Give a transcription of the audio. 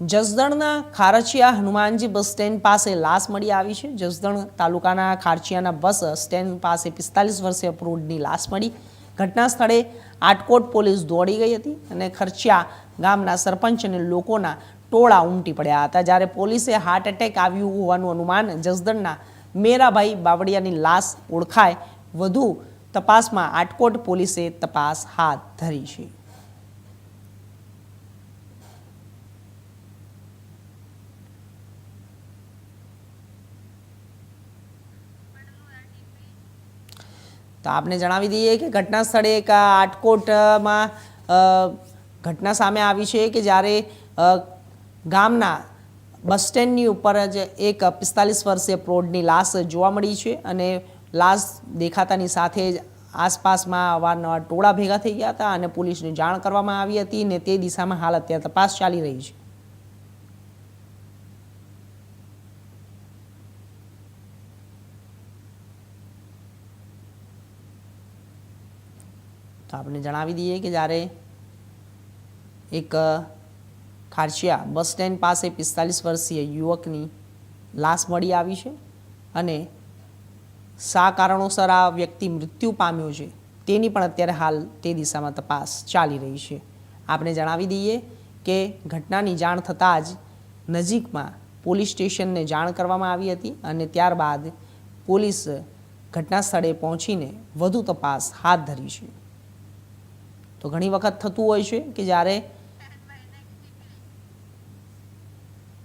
જસદણના ખારચિયા Hanumanji bus stand પાસે લાશ મળી આવી છે. જસદણ તાલુકાના ખારચિયાના બસ સ્ટેન્ડ પાસે પિસ્તાલીસ વર્ષીય પ્રૌઢની લાશ મળી. ઘટના સ્થળે આટકોટ પોલીસ દોડી ગઈ હતી અને ખર્ચિયા ગામના સરપંચ અને લોકોના ટોળા ઉમટી પડ્યા હતા. જ્યારે પોલીસે હાર્ટ એટેક આવ્યું હોવાનું અનુમાન જસદણના મેરાભાઈ બાવળિયાની લાશ ઓળખાય. વધુ તપાસમાં આટકોટ પોલીસે તપાસ હાથ ધરી છે. તો આપને જણાવી દઈએ કે ઘટના સ્થળે એક આટકોટમાં ઘટના સામે આવી છે કે જ્યારે ગામના બસ સ્ટેન્ડની ઉપર જ એક પિસ્તાલીસ વર્ષીય પ્રૌઢની લાશ જોવા મળી છે અને લાશ દેખાતાની સાથે જ આસપાસમાં અવારનવાર ટોળા ભેગા થઈ ગયા હતા અને પોલીસને જાણ કરવામાં આવી હતી ને તે દિશામાં હાલ અત્યારે તપાસ ચાલી રહી છે. તો આપણે જણાવી દઈએ કે જ્યારે એક ખારશિયા બસ સ્ટેન્ડ પાસે પિસ્તાલીસ વર્ષીય યુવકની લાશ મળી આવી છે અને શા કારણોસર આ વ્યક્તિ મૃત્યુ પામ્યો છે તેની પણ અત્યારે હાલ તે દિશામાં તપાસ ચાલી રહી છે. આપણે જણાવી દઈએ કે ઘટનાની જાણ થતાં જ નજીકમાં પોલીસ સ્ટેશનને જાણ કરવામાં આવી હતી અને ત્યારબાદ પોલીસ ઘટના સ્થળે પહોંચીને વધુ તપાસ હાથ ધરી છે. તો ઘણી વખત થતું હોય છે કે જ્યારે